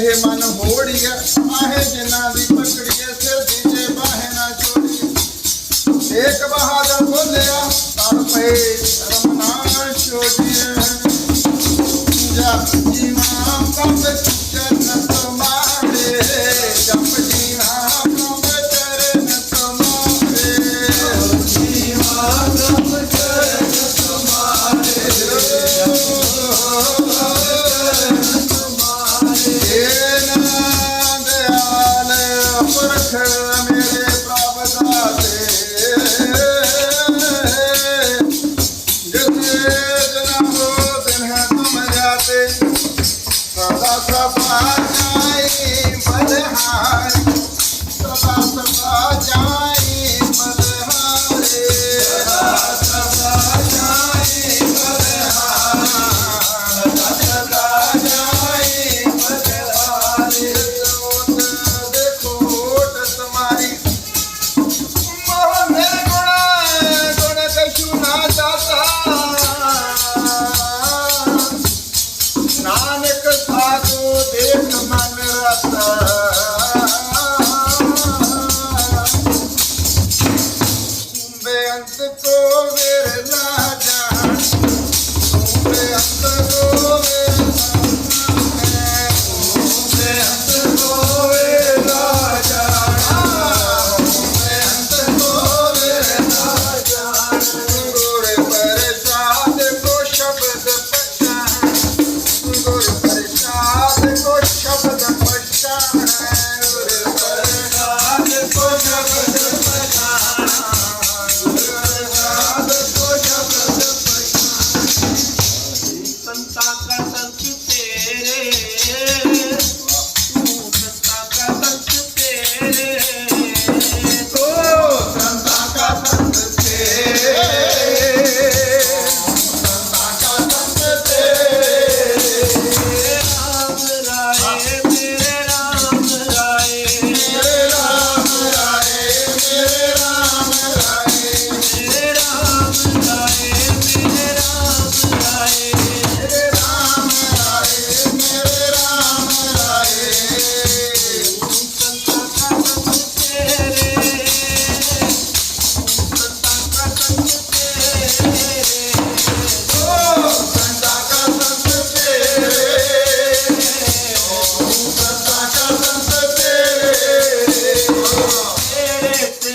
ਇਹ ਮਨ ਹੋੜੀਆ ਆਹੇ ਜਿਨ੍ਹਾਂ ਦੀ ਪਕੜੀਏ ਸਿਰ ਦੀ ਜੇ ਬਾਹੇ ਨਾ ਛੋੜੀਏ ਇੱਕ ਬਹਾਦਰ ਬੋਲਿਆ ਤਰ ਪਏ ਰਮਨਾ ਛੋੜੀਏ ਜਾ ਜੀਵਾਂ ਕੰਮ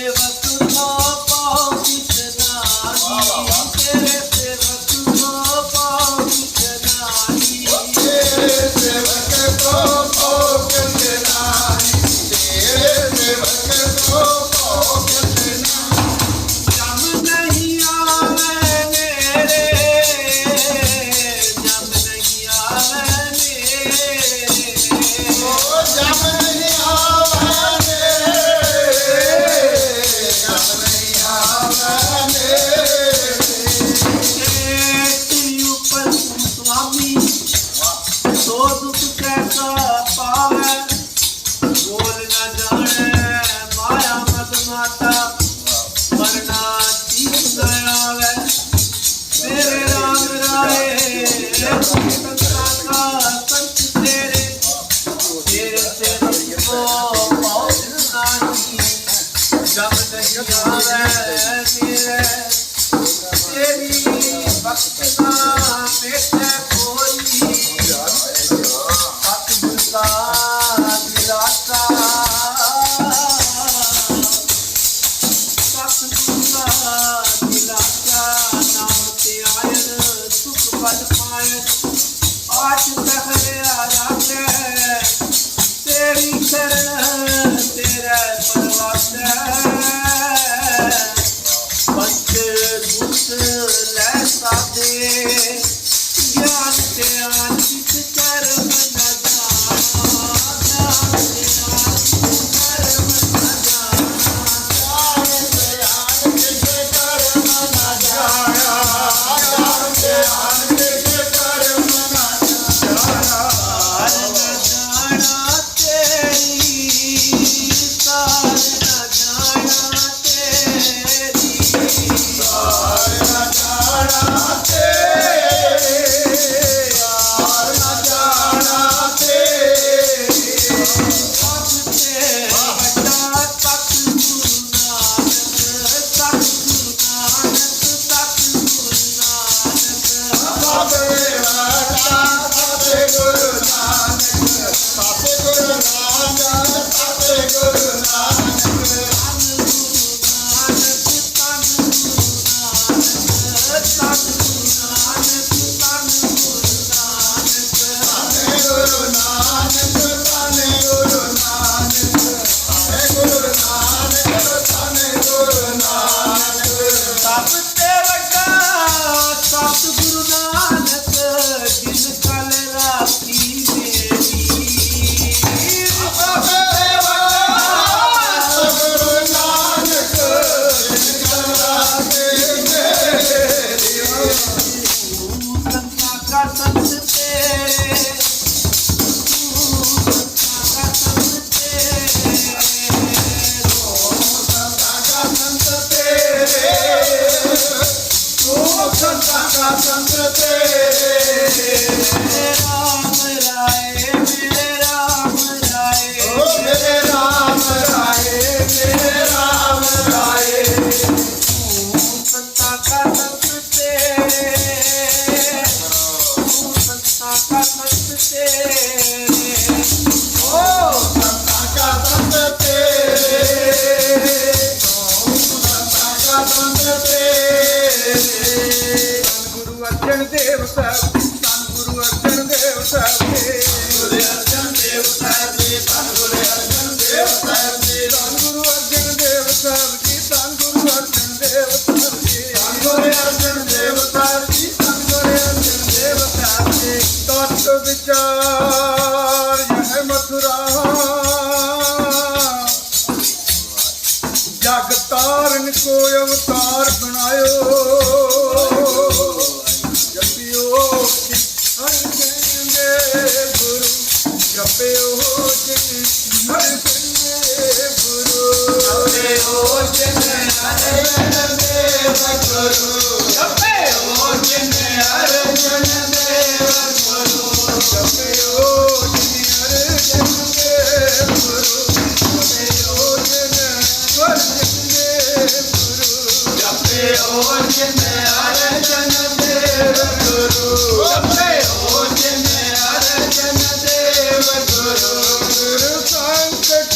give us ਤੇਰੀ ਬਖਸ਼ਨਾ ਮੇਤੇ ਕੋਈ। Yastel Stop with their God. Stop the Guru Dev Sahib ਧੰਨ ਗੁਰੂ ਅਰਜਨ ਦੇਵ ਸਾਹਿਬ ਜੀ ਗੁਰੂ ਅਰਜਨ ਦੇਵ ਸਾਹਿਬ ਜੀ ਧੰਨ ਗੁਰੂ ਅਰਜਨ ਦੇਵ ਸਾਹਿਬ ਜੀ ਧੰਨ ਗੁਰੂ ਅਰਜਨ ਦੇਵ ਸਾਹਿਬ ਜੀ ਧੰਨ ਗੁਰੂ ਅਰਜਨ ਦੇਵ ਸਾਹਿਬ ਜੀ ਧੰਨ ਗੁਰੂ ਅਰਜਨ ਦੇਵ ਸਾਹਿਬ ਜੀ ਧੰਨ ਗੁਰੂ ਅਰਜਨ ਦੇਵ ਸਾਹਿਬ ਜੀ ਤਤ ਵਿਚਾਰ ਸੰਕਟ